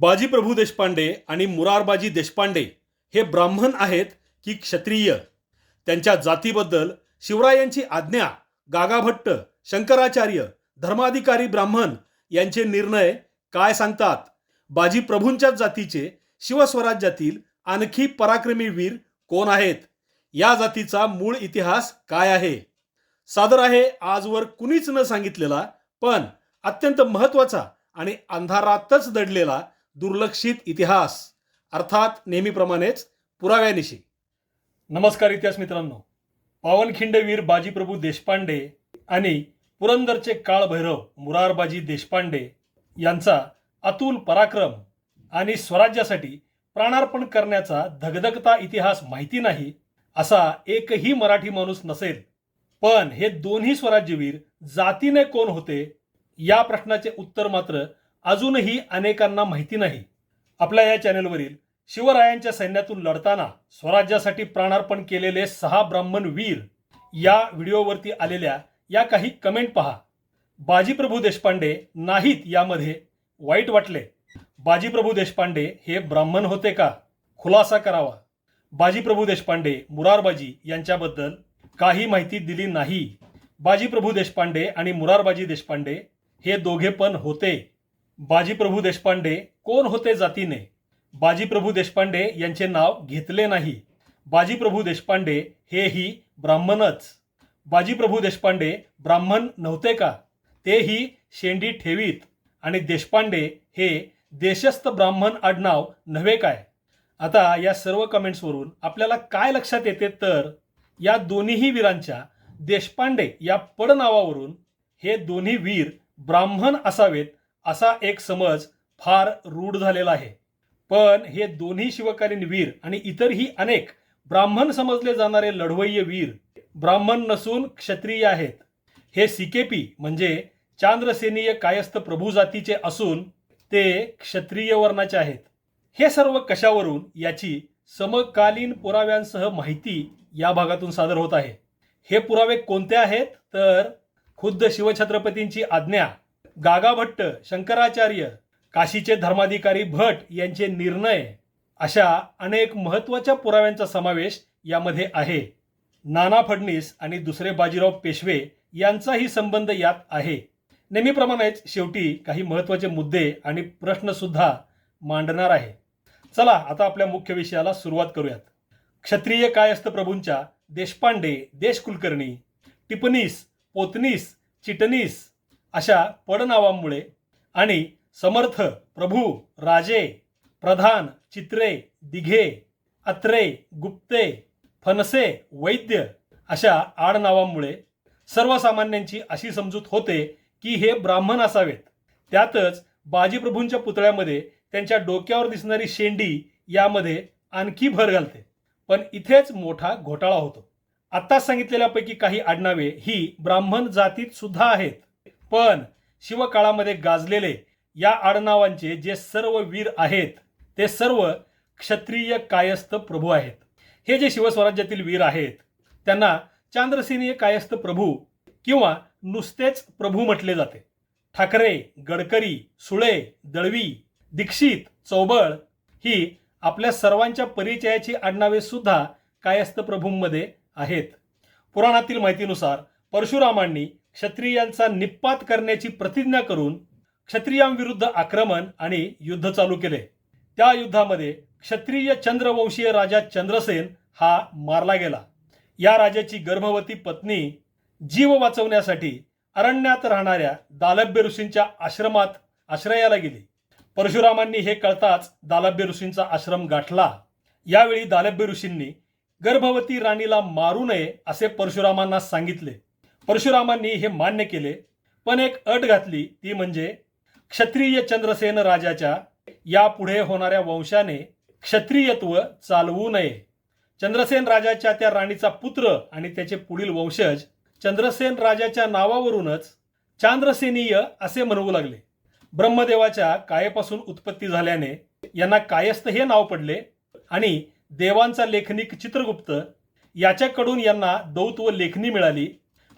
बाजीप्रभू देशपांडे आणि मुरारबाजी देशपांडे हे ब्राह्मण आहेत की क्षत्रिय. त्यांच्या जातीबद्दल शिवरायांची आज्ञा गागाभट्ट शंकराचार्य धर्माधिकारी ब्राह्मण यांचे निर्णय काय सांगतात? बाजीप्रभूंच्याच जातीचे शिवस्वराज्यातील आणखी पराक्रमी वीर कोण आहेत? या जातीचा मूळ इतिहास काय आहे? सादर आहे आजवर कुणीच न सांगितलेला पण अत्यंत महत्त्वाचा आणि अंधारातच दडलेला दुर्लक्षित इतिहास. अर्थात नेहमीप्रमाणेच पुराव्यानिशी. नमस्कार इतिहास मित्रांनो. पावनखिंडवीर बाजीप्रभू देशपांडे आणि पुरंदरचे काळभैरव मुरारबाजी देशपांडे यांचा अतुल पराक्रम आणि स्वराज्यासाठी प्राणार्पण करण्याचा धगधगता इतिहास माहिती नाही असा एकही मराठी माणूस नसेल. पण हे दोन्ही स्वराज्यवीर जातीने कोण होते या प्रश्नाचे उत्तर मात्र अजूनही अनेकांना माहिती नाही. आपल्या या चॅनेलवरील शिवरायांच्या सैन्यातून लढताना स्वराज्यासाठी प्राणार्पण केलेले सहा ब्राह्मण वीर या व्हिडिओवरती आलेल्या या काही कमेंट पहा. बाजीप्रभू देशपांडे नाहीत यामध्ये वाईट वाटले. बाजीप्रभू देशपांडे हे ब्राह्मण होते का? खुलासा करावा. बाजीप्रभू देशपांडे मुरारबाजी यांच्याबद्दल काही माहिती दिली नाही. बाजीप्रभू देशपांडे आणि मुरारबाजी देशपांडे हे दोघे पण होते. बाजीप्रभू देशपांडे कोण होते जातीने? बाजीप्रभू देशपांडे यांचे नाव घेतले नाही. बाजीप्रभू देशपांडे हेही ब्राह्मणच. बाजीप्रभू देशपांडे ब्राह्मण नव्हते का? तेही शेंडी ठेवीत. आणि देशपांडे हे देशस्थ ब्राह्मण आडनाव नव्हे काय? आता या सर्व कमेंट्सवरून आपल्याला काय लक्षात येते तर या दोन्हीही वीरांच्या देशपांडे या पडनावावरून हे दोन्ही वीर ब्राह्मण असावेत असा एक समज फार रूढ झालेला आहे. पण हे दोन्ही शिवकालीन वीर आणि इतरही अनेक ब्राह्मण समजले जाणारे लढवय्य वीर ब्राह्मण नसून क्षत्रिय आहेत. हे सिकेपी म्हणजे चांद्रसेनीय कायस्थ प्रभू जातीचे असून ते क्षत्रिय वर्णाचे आहेत. हे सर्व कशावरून याची समकालीन पुराव्यांसह माहिती या भागातून सादर होत आहे. हे पुरावे कोणते आहेत? तर खुद्द शिवछत्रपतींची आज्ञा गागाभट्ट शंकराचार्य काशीचे धर्माधिकारी भट यांचे निर्णय अशा अनेक महत्त्वाच्या पुराव्यांचा समावेश यामध्ये आहे. नाना फडणीस आणि दुसरे बाजीराव पेशवे यांचाही संबंध यात आहे. नेहमीप्रमाणेच शेवटी काही महत्त्वाचे मुद्दे आणि प्रश्नसुद्धा मांडणार आहे. चला आता आपल्या मुख्य विषयाला सुरुवात करूयात. क्षत्रिय कायस्थ प्रभूंच्या देशपांडे देशकुलकर्णी टिपणीस पोतनीस चिटणीस अशा पडनावांमुळे आणि समर्थ प्रभू राजे प्रधान चित्रे दिघे अत्रे गुप्ते फनसे वैद्य अशा आडनावांमुळे सर्वसामान्यांची अशी समजूत होते की हे ब्राह्मण असावेत. त्यातच बाजीप्रभूंच्या पुतळ्यामध्ये त्यांच्या डोक्यावर दिसणारी शेंडी यामध्ये आणखी भर घालते. पण इथेच मोठा घोटाळा होतो. आत्ताच सांगितलेल्यापैकी काही आडनावे ही ब्राह्मण जातीत सुद्धा आहेत. पण शिवकाळामध्ये गाजलेले या आडनावांचे जे सर्व वीर आहेत ते सर्व क्षत्रिय कायस्थ प्रभू आहेत. हे जे शिवस्वराज्यातील वीर आहेत त्यांना चांद्रसेनीय कायस्थ प्रभू किंवा नुसतेच प्रभू म्हटले जाते. ठाकरे गडकरी सुळे दळवी दीक्षित चौबळ ही आपल्या सर्वांच्या परिचयाची आडनावे सुद्धा कायस्थ प्रभूंमध्ये आहेत. पुराणातील माहितीनुसार परशुरामांनी क्षत्रियांचा निपात करण्याची प्रतिज्ञा करून क्षत्रियांविरुद्ध आक्रमण आणि युद्ध चालू केले. त्या युद्धामध्ये क्षत्रिय चंद्रवंशीय राजा चंद्रसेन हा मारला गेला. या राजाची गर्भवती पत्नी जीव वाचवण्यासाठी अरण्यात राहणाऱ्या दालभ्य ऋषींच्या आश्रमात आश्रयाला गेली. परशुरामांनी हे कळताच दालभ्य ऋषींचा आश्रम गाठला. यावेळी दालभ्य ऋषींनी गर्भवती राणीला मारू नये असे परशुरामांना सांगितले. परशुरामांनी हे मान्य केले पण एक अट घातली ती म्हणजे क्षत्रिय चंद्रसेन राजाच्या यापुढे होणाऱ्या वंशाने क्षत्रियत्व चालवू नये. चंद्रसेन राजाच्या त्या राणीचा पुत्र आणि त्याचे पुढील वंशज चंद्रसेन राजाच्या नावावरूनच चांद्रसेनीय असे म्हणवू लागले. ब्रह्मदेवाच्या कायेपासून उत्पत्ती झाल्याने यांना कायस्थ हे नाव पडले आणि देवांचा लेखनिक चित्रगुप्त याच्याकडून यांना दौत व लेखणी मिळाली.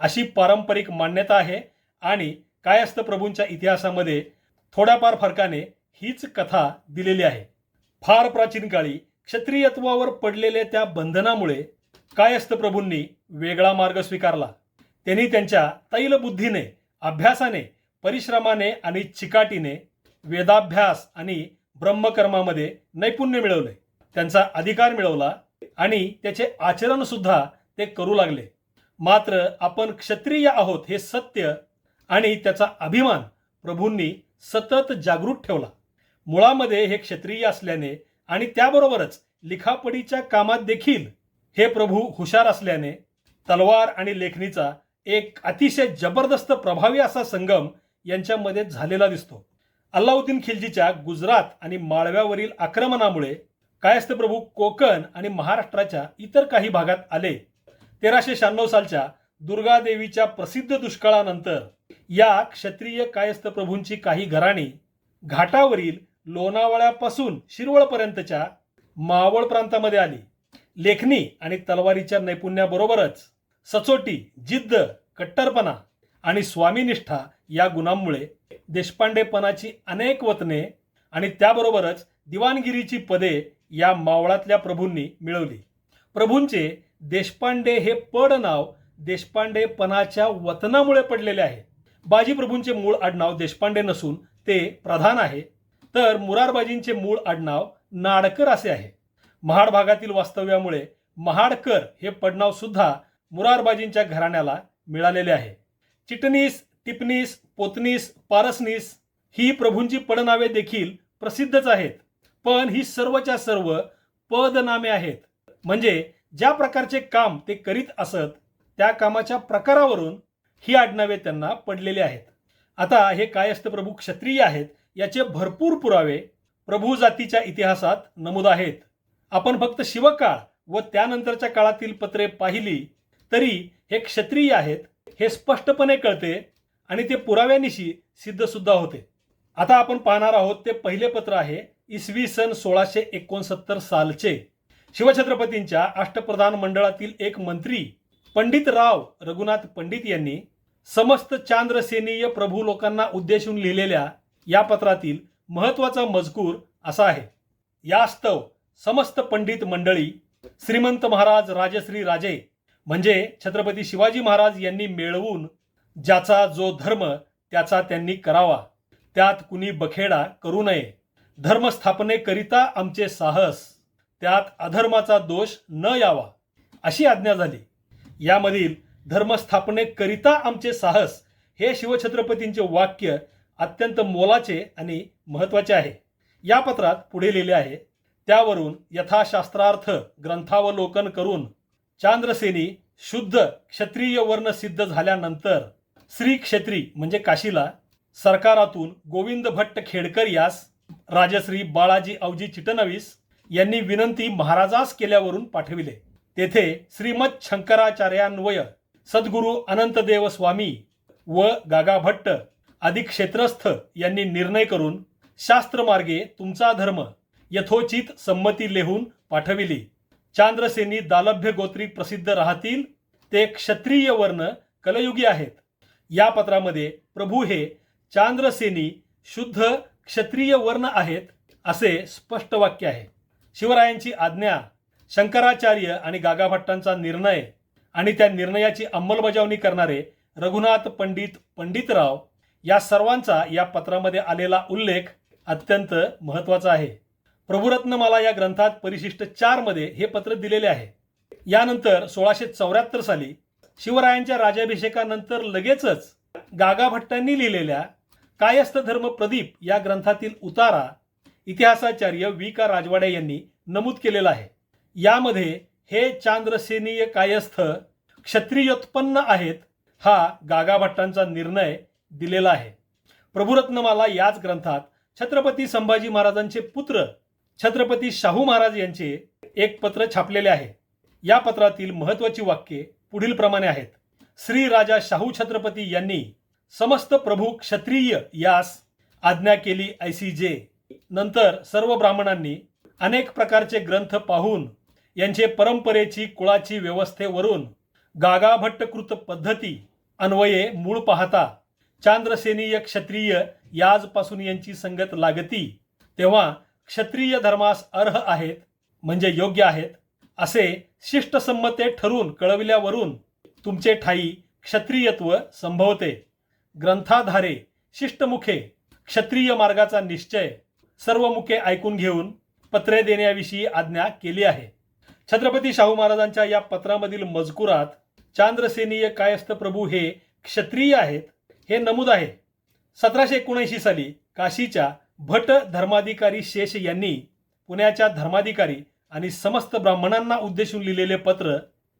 अशी पारंपरिक मान्यता आहे आणि कायस्थ प्रभूंच्या इतिहासामध्ये थोड्याफार फरकाने हीच कथा दिलेली आहे. फार प्राचीन काळी क्षत्रियत्वावर पडलेल्या त्या बंधनामुळे कायस्थ प्रभूंनी वेगळा मार्ग स्वीकारला. त्यांनी त्यांच्या तैलबुद्धीने अभ्यासाने परिश्रमाने आणि चिकाटीने वेदाभ्यास आणि ब्रह्मकर्मामध्ये नैपुण्य मिळवले. त्यांचा अधिकार मिळवला आणि त्याचे आचरणसुद्धा ते करू लागले. मात्र आपण क्षत्रिय आहोत हे सत्य आणि त्याचा अभिमान प्रभूंनी सतत जागृत ठेवला. मुळामध्ये हे क्षत्रिय असल्याने आणि त्याबरोबरच लिखापडीच्या कामात देखील हे प्रभू हुशार असल्याने तलवार आणि लेखणीचा एक अतिशय जबरदस्त प्रभावी असा संगम यांच्यामध्ये झालेला दिसतो. अल्लाउद्दीन खिलजीच्या गुजरात आणि माळव्यावरील आक्रमणामुळे कायस्थ प्रभू कोकण आणि महाराष्ट्राच्या इतर काही भागात आले. तेराशे शहाण्णव सालच्या दुर्गादेवीच्या प्रसिद्ध दुष्काळानंतर या क्षत्रिय कायस्थ प्रभूंची काही घराणी घाटावरील लोणावळ्यापासून शिरवळपर्यंतच्या मावळ प्रांतामध्ये आली. लेखणी आणि तलवारीच्या नैपुण्याबरोबरच सचोटी जिद्द कट्टरपणा आणि स्वामीनिष्ठा या गुणांमुळे देशपांडेपणाची अनेक वतने आणि त्याबरोबरच दिवाणगिरीची पदे या मावळातल्या प्रभूंनी मिळवली. प्रभूंचे देशपांडे हे पड नाव देशपांडेपणाच्या वतनामुळे पडलेले आहे. बाजी प्रभूंचे मूळ आडनाव देशपांडे नसून ते प्रधान आहे. तर मुरारबाजींचे मूळ आडनाव नाडकर असे आहे. महाड भागातील वास्तव्यामुळे महाडकर हे पडनाव सुद्धा मुरारबाजींच्या घराण्याला मिळालेले आहे. चिटणीस टिपणीस पोतनीस पारसनीस ही प्रभूंची पडनावे देखील प्रसिद्धच आहेत. पण ही सर्वच्या सर्व पदनामे आहेत. म्हणजे ज्या प्रकारचे काम ते करीत असत त्या कामाच्या प्रकारावरून ही आडनावे त्यांना पडलेली आहेत. आता हे कायस्थ प्रभू क्षत्रिय आहेत याचे भरपूर पुरावे प्रभू जातीच्या इतिहासात नमूद आहेत. आपण फक्त शिवकाळ व त्यानंतरच्या काळातील पत्रे पाहिली तरी हे क्षत्रिय आहेत हे स्पष्टपणे कळते आणि ते पुराव्यानिशी सिद्धसुद्धा होते. आता आपण पाहणार आहोत ते पहिले पत्र आहे इसवी सन सोळाशे एकोणसत्तर सालचे. शिवछत्रपतींच्या अष्टप्रधान मंडळातील एक मंत्री पंडित राव रघुनाथ पंडित यांनी समस्त चांद्रसेनीय प्रभू लोकांना उद्देशून लिहिलेल्या या पत्रातील महत्त्वाचा मजकूर असा आहे. यास्तव समस्त पंडित मंडळी श्रीमंत महाराज राजश्री राजे म्हणजे छत्रपती शिवाजी महाराज यांनी मिळवून ज्याचा जो धर्म त्याचा त्यांनी करावा. त्यात कुणी बखेडा करू नये. धर्मस्थापनेकरिता आमचे साहस त्यात अधर्माचा दोष न यावा अशी आज्ञा झाली. यामधील धर्मस्थापनेकरिता आमचे साहस हे शिवछत्रपतींचे वाक्य अत्यंत मोलाचे आणि महत्त्वाचे आहे. या पत्रात पुढे लिहिले आहे त्यावरून यथाशास्त्रार्थ ग्रंथावलोकन करून चांद्रसेनी शुद्ध क्षत्रिय वर्ण सिद्ध झाल्यानंतर श्री क्षेत्री म्हणजे काशीला सरकारातून गोविंद भट्ट खेडकर यास राजश्री बाळाजी अवजी चिटणवीस यांनी विनंती महाराजास केल्यावरून पाठविले. तेथे श्रीमद शंकराचार्यान्वय सद्गुरू अनंतदेव स्वामी व गागाभट्ट आदी क्षेत्रस्थ यांनी निर्णय करून शास्त्रमार्गे तुमचा धर्म यथोचित संमती लिहून पाठविली. चांद्रसेनी दालभ्य गोत्री प्रसिद्ध राहतील ते क्षत्रिय वर्ण कलयुगी आहेत. या पत्रामध्ये प्रभू हे चांद्रसेनी शुद्ध क्षत्रिय वर्ण आहेत असे स्पष्ट वाक्य आहे. शिवरायांची आज्ञा शंकराचार्य आणि गागाभट्टांचा निर्णय आणि त्या निर्णयाची अंमलबजावणी करणारे रघुनाथ पंडित पंडितराव या सर्वांचा या पत्रामध्ये आलेला उल्लेख अत्यंत महत्त्वाचा आहे. प्रभुरत्नमाला या ग्रंथात परिशिष्ट चारमध्ये हे पत्र दिलेले आहे. यानंतर सोळाशे चौऱ्याहत्तर साली शिवरायांच्या राज्याभिषेकानंतर लगेचच गागाभट्टांनी लिहिलेल्या कायस्थ धर्म प्रदीप या ग्रंथातील उतारा इतिहासाचार्य वी का राजवाडे यांनी नमूद केलेलं आहे. यामध्ये हे चांद्रसेनीय कायस्थ क्षत्रियोत्पन्न आहेत हा गागाभट्टांचा निर्णय दिलेला आहे. प्रभुरत्नमाला याच ग्रंथात छत्रपती संभाजी महाराजांचे पुत्र छत्रपती शाहू महाराज यांचे एक पत्र छापलेले आहे. या पत्रातील महत्वाची वाक्ये पुढील प्रमाणे आहेत. श्री राजा शाहू छत्रपती यांनी समस्त प्रभू क्षत्रिय यास आज्ञा केली ऐसी जे. नंतर सर्व ब्राह्मणांनी अनेक प्रकारचे ग्रंथ पाहून यांचे परंपरेची कुळाची व्यवस्थेवरून गागाभट्टकृत पद्धती अन्वये मूळ पाहता चांद्रसेनीय क्षत्रिय याजपासून यांची संगत लागती तेव्हा क्षत्रिय धर्मास अर्ह आहेत म्हणजे योग्य आहेत असे शिष्टसंमते ठरून कळविल्यावरून तुमचे ठाई क्षत्रियत्व संभवते. ग्रंथाधारे शिष्टमुखे क्षत्रिय मार्गाचा निश्चय सर्व मुखे ऐकून घेऊन पत्रे देण्याविषयी आज्ञा केली आहे. छत्रपती शाहू महाराजांच्या या पत्रामधील मजकुरात चांद्रसेनीय कायस्थ प्रभू हे क्षत्रिय आहेत हे नमूद आहे. सतराशे एकोणऐंशी साली काशीच्या भट धर्माधिकारी शेष यांनी पुण्याच्या धर्माधिकारी आणि समस्त ब्राह्मणांना उद्देशून लिहिलेले पत्र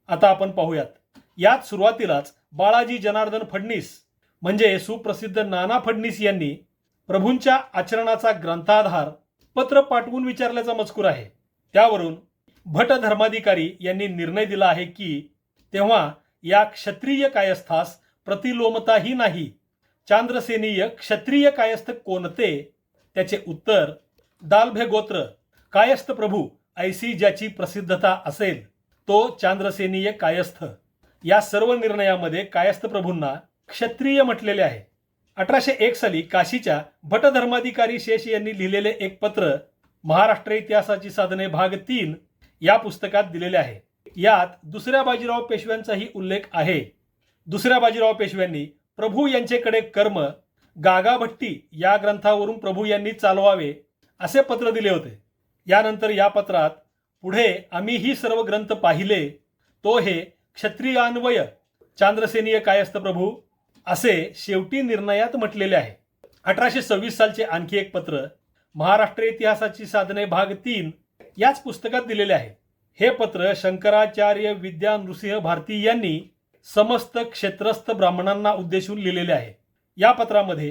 आता आपण पाहूयात. यात सुरुवातीलाच बाळाजी जनार्दन फडणीस म्हणजे सुप्रसिद्ध नाना फडणीस यांनी प्रभूंच्या आचरणाचा ग्रंथाधार पत्र पाठवून विचारल्याचा मजकूर आहे. त्यावरून भट धर्माधिकारी यांनी निर्णय दिला आहे की तेव्हा या क्षत्रिय कायस्थास प्रतिलोमताही नाही. चांद्रसेनीय क्षत्रिय कायस्थ कोणते? त्याचे उत्तर दालभे गोत्र कायस्थ प्रभू ऐसी ज्याची प्रसिद्धता असेल तो चांद्रसेनीय कायस्थ. या सर्व निर्णयामध्ये कायस्थ प्रभूंना क्षत्रिय म्हटलेले आहे. अठराशे एक साली काशीच्या भट धर्माधिकारी शेष यांनी लिहिलेले एक पत्र महाराष्ट्र इतिहासाची साधने भाग तीन या पुस्तकात दिलेले आहे. यात दुसऱ्या बाजीराव पेशव्यांचाही उल्लेख आहे. दुसऱ्या बाजीराव पेशव्यांनी प्रभू यांचेकडे कर्म गागाभट्टी या ग्रंथावरून प्रभू यांनी चालवावे असे पत्र दिले होते. यानंतर या पत्रात पुढे आम्ही ही सर्व ग्रंथ पाहिले तो हे क्षत्रियान्वय चांद्रसेनीय कायस्थ प्रभू असे शेवटी निर्णयात म्हटलेले आहे. अठराशे सव्वीस सालचे आणखी एक पत्र महाराष्ट्र इतिहासाची साधने भाग तीन याच पुस्तकात दिलेले आहे. हे पत्र शंकराचार्य विद्या नृसिंह भारती यांनी समस्त क्षेत्रस्थ ब्राह्मणांना उद्देशून लिहिलेले आहे. या पत्रामध्ये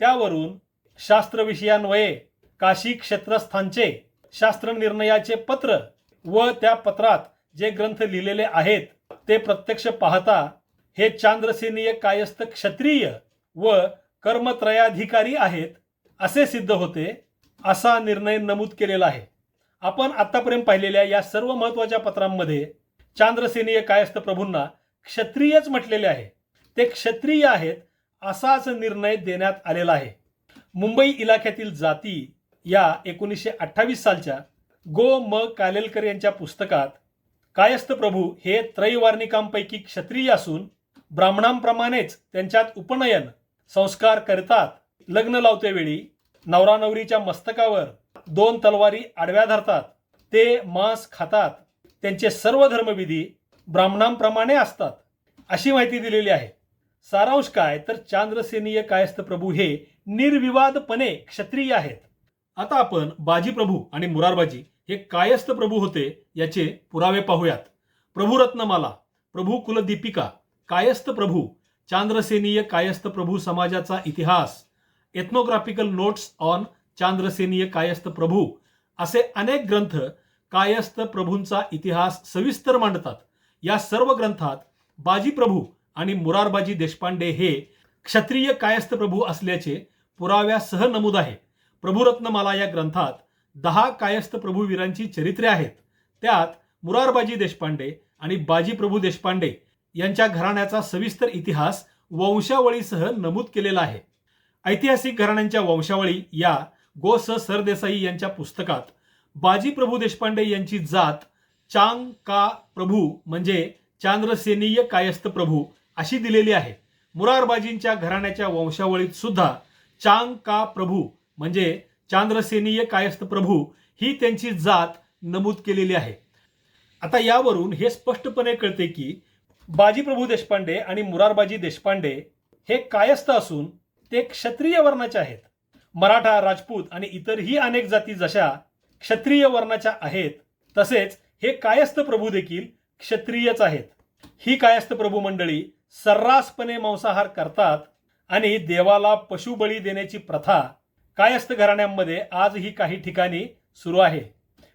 त्यावरून शास्त्रविषयान्वये काशी क्षेत्रस्थांचे शास्त्र निर्णयाचे पत्र व त्या पत्रात जे ग्रंथ लिहिलेले आहेत ते प्रत्यक्ष पाहता हे चांद्रसेनीय कायस्थ क्षत्रिय व कर्मत्रयाधिकारी आहेत असे सिद्ध होते असा निर्णय नमूद केलेला आहे. आपण आतापर्यंत पाहिलेल्या या सर्व महत्त्वाच्या पत्रांमध्ये चांद्रसेनीय कायस्थ प्रभूंना क्षत्रियच म्हटलेले आहे. ते क्षत्रिय आहेत असाच निर्णय देण्यात आलेला आहे. मुंबई इलाख्यातील जाती या एकोणीसशे अठ्ठावीस सालच्या गो म कालेलकर यांच्या पुस्तकात कायस्थ प्रभू हे त्रैवार्णिकांपैकी क्षत्रिय असून ब्राह्मणांप्रमाणेच त्यांच्यात उपनयन संस्कार करतात. लग्न लावतेवेळी नवरा नवरीच्या मस्तकावर दोन तलवारी आडव्या धरतात. ते मांस खातात. त्यांचे सर्व धर्मविधी ब्राह्मणांप्रमाणे असतात. अशी माहिती दिलेली आहे. सारांश काय? तर चांद्रसेनीय कायस्थ प्रभू हे निर्विवादपणे क्षत्रिय आहेत. आता आपण बाजी प्रभू आणि मुरारबाजी हे कायस्थ प्रभू होते याचे पुरावे पाहूयात. प्रभू रत्नमाला प्रभू कुलदीपिका कायस्थ प्रभू चांद्रसेनीय कायस्थ प्रभू समाजाचा इतिहास ethnographical notes on Chandraseniya Kayastha Prabhu असे अनेक ग्रंथ कायस्थ प्रभूंचा इतिहास सविस्तर मांडतात. या सर्व ग्रंथात बाजी प्रभू आणि मुरारबाजी देशपांडे हे क्षत्रिय कायस्थ प्रभू असल्याचे पुराव्यासह नमूद आहे. प्रभुरत्नमाला या ग्रंथात दहा कायस्थ प्रभूवीरांची चरित्रे आहेत. त्यात मुरारबाजी देशपांडे आणि बाजी प्रभू देशपांडे यांच्या घराण्याचा सविस्तर इतिहास वंशावळीसह नमूद केलेला आहे. ऐतिहासिक घराण्यांच्या वंशावळी या गो स सरदेसाई यांच्या पुस्तकात बाजी प्रभू देशपांडे यांची जात चांग का प्रभू म्हणजे चांद्रसेनीय कायस्थ प्रभू अशी दिलेली आहे. मुरारबाजींच्या घराण्याच्या वंशावळीत सुद्धा चांग का प्रभू म्हणजे चांद्रसेनीय कायस्थ प्रभू ही त्यांची जात नमूद केलेली आहे. आता यावरून हे स्पष्टपणे कळते की बाजीप्रभू देशपांडे आणि मुरारबाजी देशपांडे हे कायस्थ असून ते क्षत्रिय वर्णाचे आहेत. मराठा राजपूत आणि इतरही अनेक जाती जशा क्षत्रिय वर्णाच्या आहेत तसेच हे कायस्थ प्रभू देखील क्षत्रियच आहेत. ही कायस्थ प्रभू मंडळी सर्रासपणे मांसाहार करतात आणि देवाला पशुबळी देण्याची प्रथा कायस्थ घराण्यांमध्ये आजही काही ठिकाणी सुरू आहे.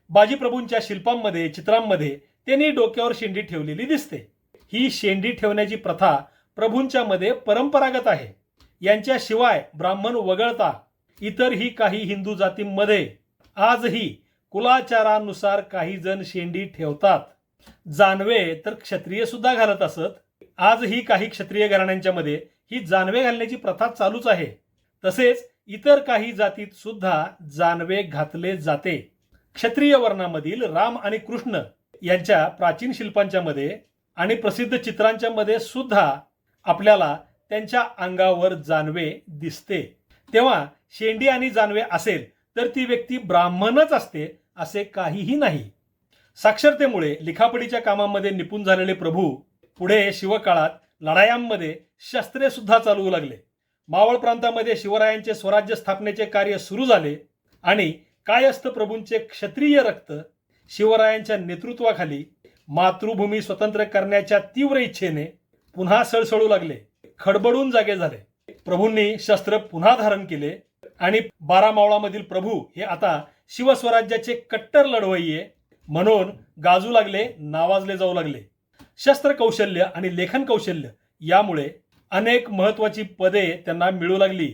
बाजीप्रभूंच्या शिल्पांमध्ये चित्रांमध्ये त्यांनी डोक्यावर शेंडी ठेवलेली दिसते. ही शेंडी ठेवण्याची प्रथा प्रभूंच्या मध्ये परंपरागत आहे. यांच्याशिवाय ब्राह्मण वगळता इतरही काही हिंदू जातींमध्ये आजही कुलाचारानुसार काही जण शेंडी ठेवतात. जानवे तर क्षत्रिय सुद्धा घालत असत. आजही काही क्षत्रिय घराण्यांच्या मध्ये ही जानवे घालण्याची प्रथा चालूच आहे. तसेच इतर काही जातीत सुद्धा जानवे घातले जाते. क्षत्रिय वर्णामधील राम आणि कृष्ण यांच्या प्राचीन शिल्पांच्या मध्ये आणि प्रसिद्ध चित्रांच्या मध्ये सुद्धा आपल्याला त्यांच्या अंगावर जानवे दिसते. तेव्हा शेंडी आणि जानवे असेल तर ती व्यक्ती ब्राह्मणच असते असे काहीही नाही. साक्षरतेमुळे लिखापडीच्या कामामध्ये निपुण झालेले प्रभू पुढे शिवकाळात लढायांमध्ये शस्त्रे सुद्धा चालवू लागले. मावळ प्रांतामध्ये शिवरायांचे स्वराज्य स्थापनेचे कार्य सुरू झाले आणि कायस्थ प्रभूंचे क्षत्रिय रक्त शिवरायांच्या नेतृत्वाखाली मातृभूमी स्वतंत्र करण्याच्या तीव्र इच्छेने पुन्हा सळसळू लागले. खडबडून जागे झाले. प्रभूंनी शस्त्र पुन्हा धारण केले आणि बारामावळामधील प्रभू हे आता शिवस्वराज्याचे कट्टर लढवय्ये म्हणून गाजू लागले नावाजले जाऊ लागले. शस्त्र कौशल्य आणि लेखन कौशल्य यामुळे अनेक महत्वाची पदे त्यांना मिळू लागली.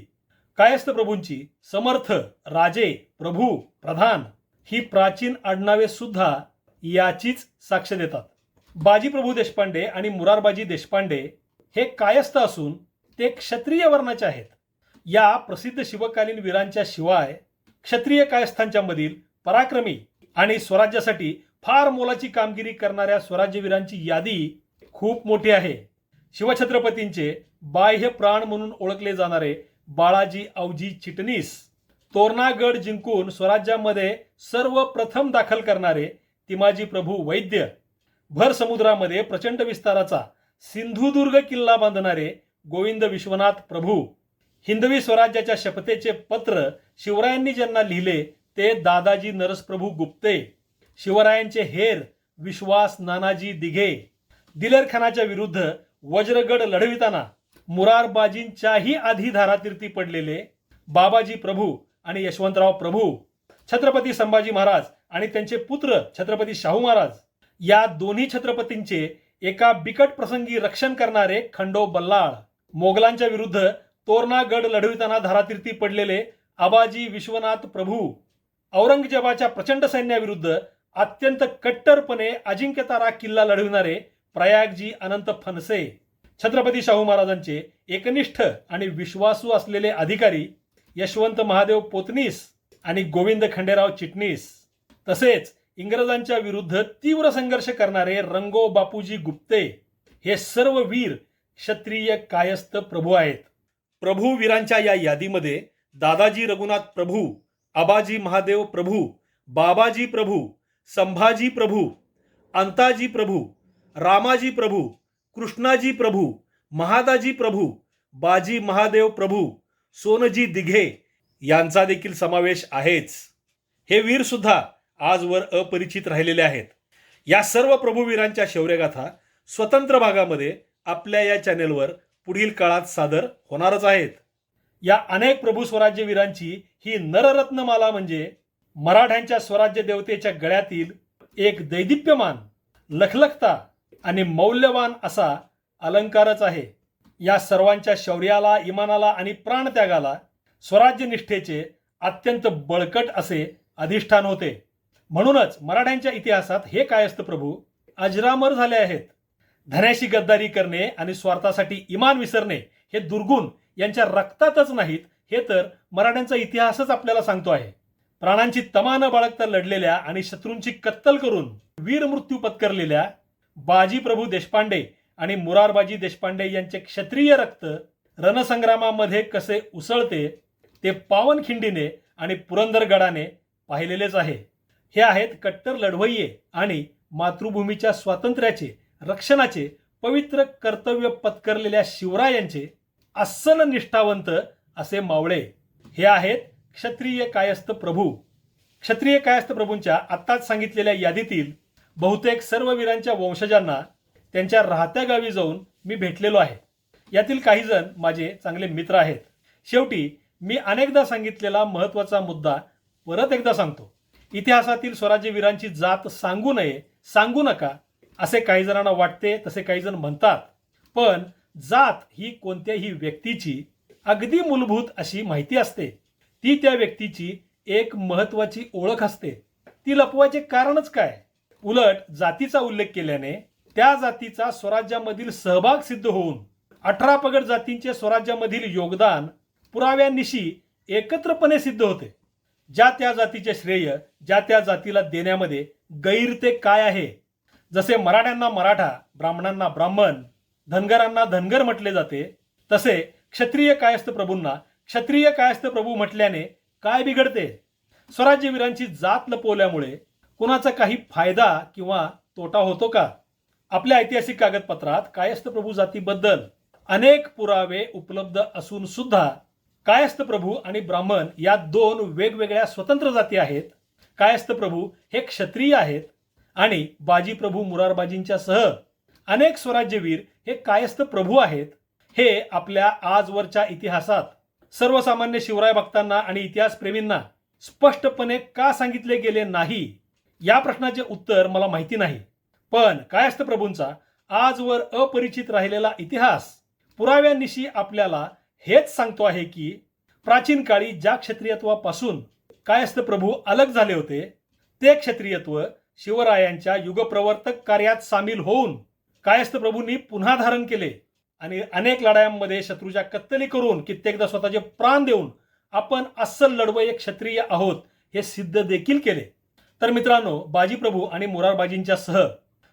कायस्थ प्रभूंची समर्थ राजे प्रभू प्रधान ही प्राचीन आडनावे सुद्धा याचीच साक्ष देतात. बाजी प्रभू देशपांडे आणि मुरारबाजी देशपांडे हे कायस्थ असून ते क्षत्रिय वर्णाचे आहेत. या प्रसिद्ध शिवकालीन वीरांच्या शिवाय क्षत्रिय कायस्थांच्या मधील पराक्रमी आणि स्वराज्यासाठी फार मोलाची कामगिरी करणाऱ्या स्वराज्यवीरांची यादी खूप मोठी आहे. शिवछत्रपतींचे बाह्य प्राण म्हणून ओळखले जाणारे बाळाजी अवजी चिटणीस तोरणागड जिंकून स्वराज्यामध्ये सर्वप्रथम दाखल करणारे तिमाजी प्रभू वैद्य भर समुद्रामध्ये प्रचंड विस्ताराचा सिंधुदुर्ग किल्ला बांधणारे गोविंद विश्वनाथ प्रभू हिंदवी स्वराज्याच्या शपथेचे पत्र शिवरायांनी ज्यांना लिहिले ते दादाजी नरसप्रभू गुप्ते शिवरायांचे हेर विश्वास नानाजी दिघे दिलेर खानाच्या विरुद्ध वज्रगड लढविताना मुरारबाजींच्याही आधी धारातीर्थी पडलेले बाबाजी प्रभू आणि यशवंतराव प्रभू छत्रपती संभाजी महाराज आणि त्यांचे पुत्र छत्रपती शाहू महाराज. या दोन्ही छत्रपतींचे एका बिकट प्रसंगी रक्षण करणारे खंडो बल्लाळ. मोगलांच्या विरुद्ध तोरणागड लढविताना धारातीर्थी पडलेले आबाजी विश्वनाथ प्रभू. औरंगजेबाच्या प्रचंड सैन्याविरुद्ध अत्यंत कट्टरपणे अजिंक्यतारा किल्ला लढविणारे प्रयागजी अनंत फनसे छत्रपती शाहू महाराजांचे एकनिष्ठ आणि विश्वासू असलेले अधिकारी यशवंत महादेव पोतनीस आणि गोविंद खंडेराव चिटणीस. तसेच इंग्रजांच्या विरुद्ध तीव्र संघर्ष करणारे रंगो बापूजी गुप्ते हे सर्व वीर क्षत्रिय कायस्थ प्रभू आहेत. प्रभू वीरांच्या या यादीमध्ये दादाजी रघुनाथ प्रभू आबाजी महादेव प्रभू बाबाजी प्रभू संभाजी प्रभू अंताजी प्रभू रामाजी प्रभू कृष्णाजी प्रभू महादाजी प्रभू बाजी महादेव प्रभू सोनजी दिघे यांचा देखील समावेश आहेच. हे वीरसुद्धा आजवर अपरिचित राहिलेले आहेत. या सर्व प्रभूवीरांच्या शौर्यगाथा स्वतंत्र भागामध्ये आपल्या या चॅनेलवर पुढील काळात सादर होणारच आहेत. या अनेक प्रभू स्वराज्यवीरांची ही नररत्नमाला म्हणजे मराठ्यांच्या स्वराज्य देवतेच्या गळ्यातील एक दैदिप्यमान लखलखता आणि मौल्यवान असा अलंकारच आहे. या सर्वांच्या शौर्याला इमानाला आणि प्राणत्यागाला स्वराज्यनिष्ठेचे अत्यंत बळकट असे अधिष्ठान होते. म्हणूनच मराठ्यांच्या इतिहासात हे काय असतं प्रभू अजरामर झाले आहेत. धन्याशी गद्दारी करणे आणि स्वार्थासाठी इमान विसरणे हे दुर्गुण यांच्या रक्तातच नाहीत हे तर मराठ्यांचा इतिहासच आपल्याला सांगतो आहे. प्राणांची तमा न बाळगता लढलेल्या आणि शत्रूंची कत्तल करून वीर मृत्यू पत्करलेल्या बाजी प्रभू देशपांडे आणि मुरारबाजी देशपांडे यांचे क्षत्रिय रक्त रणसंग्रामामध्ये कसे उसळते ते पावनखिंडीने आणि पुरंदरगडाने पाहिलेलेच आहे. हे आहेत कट्टर लढवय्ये आणि मातृभूमीच्या स्वातंत्र्याचे रक्षणाचे पवित्र कर्तव्य पत्करलेल्या शिवरायांचे अस्सन निष्ठावंत असे मावळे. हे आहेत क्षत्रिय कायस्थ प्रभू. क्षत्रिय कायस्थ प्रभूंच्या आत्ताच सांगितलेल्या यादीतील बहुतेक सर्व वीरांच्या वंशजांना त्यांच्या राहत्या गावी जाऊन मी भेटलेलो आहे. यातील काही जण माझे चांगले मित्र आहेत. शेवटी मी अनेकदा सांगितलेला महत्त्वाचा मुद्दा परत एकदा सांगतो. इतिहासातील स्वराज्यवीरांची जात सांगू नये सांगू नका. असे काही जणांना वाटते तसे काही जण म्हणतात. पण जात ही कोणत्याही व्यक्तीची अगदी मूलभूत अशी माहिती असते. ती त्या व्यक्तीची एक महत्वाची ओळख असते. ती लपवायचे कारणच काय? उलट जातीचा उल्लेख केल्याने त्या जातीचा स्वराज्यामधील सहभाग सिद्ध होऊन अठरा पगड जातींचे स्वराज्यामधील योगदान पुराव्यानिशी एकत्रपणे सिद्ध होते. ज्या त्या जातीचे श्रेय ज्या त्या जातीला देण्यामध्ये गैर ते काय आहे? जसे मराठ्यांना मराठा ब्राह्मणांना ब्राह्मण धनगरांना धनगर म्हटले जाते तसे क्षत्रिय कायस्थ प्रभूंना क्षत्रिय कायस्थ प्रभू म्हटल्याने काय बिघडते? स्वराज्यवीरांची जात लपवल्यामुळे कुणाचा काही फायदा किंवा तोटा होतो का? आपल्या ऐतिहासिक कागदपत्रात कायस्थ प्रभू जातीबद्दल अनेक पुरावे उपलब्ध असून सुद्धा कायस्थ प्रभू आणि ब्राह्मण या दोन वेगवेगळ्या स्वतंत्र जाती आहेत. कायस्थ प्रभू हे क्षत्रिय आहेत आणि बाजी प्रभू मुरारबाजींच्या सह अनेक स्वराज्यवीर हे कायस्थ प्रभू आहेत. हे आपल्या आजवरच्या इतिहासात सर्वसामान्य शिवराय भक्तांना आणि इतिहासप्रेमींना स्पष्टपणे का सांगितले गेले नाही या प्रश्नाचे उत्तर मला माहिती नाही. पण कायस्थ प्रभूंचा आजवर अपरिचित राहिलेला इतिहास पुराव्यांनिशी आपल्याला हेच सांगतो आहे की प्राचीन काळी ज्या क्षत्रियत्वापासून कायस्थ प्रभू अलग झाले होते ते क्षत्रियत्व शिवरायांच्या युगप्रवर्तक कार्यात सामील होऊन कायस्थ प्रभूंनी पुन्हा धारण केले आणि अनेक लढायांमध्ये शत्रूच्या कत्तली करून कित्येकदा स्वतःचे प्राण देऊन आपण अस्सल लढवय क्षत्रिय आहोत हे सिद्ध देखील केले. तर मित्रांनो बाजीप्रभू आणि मुरारबाजींच्या सह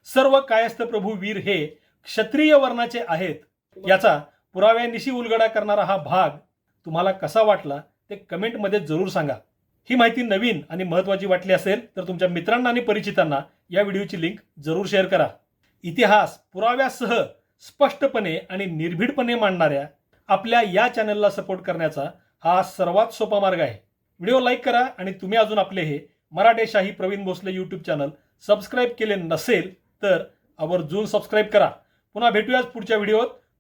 सर्व कायस्थ प्रभू वीर हे क्षत्रिय वर्णाचे आहेत. याचा पुराव्यानिशी उलगडा करणारा हा भाग तुम्हाला कसा वाटला ते कमेंटमध्ये जरूर सांगा. ही माहिती नवीन आणि महत्त्वाची वाटली असेल तर तुमच्या मित्रांना आणि परिचितांना या व्हिडिओची लिंक जरूर शेअर करा. इतिहास पुराव्यासह स्पष्टपणे आणि निर्भीडपणे मांडणाऱ्या आपल्या या चॅनलला सपोर्ट करण्याचा हा सर्वात सोपा मार्ग आहे. व्हिडिओ लाईक करा आणि तुम्ही अजून आपले हे Maratheshahi Pravin Bhosale YouTube channel subscribe केले नसेल तर आवर्जून सबस्क्राईब करा. पुन्हा भेटूयाच पुढच्या व्हिडिओत.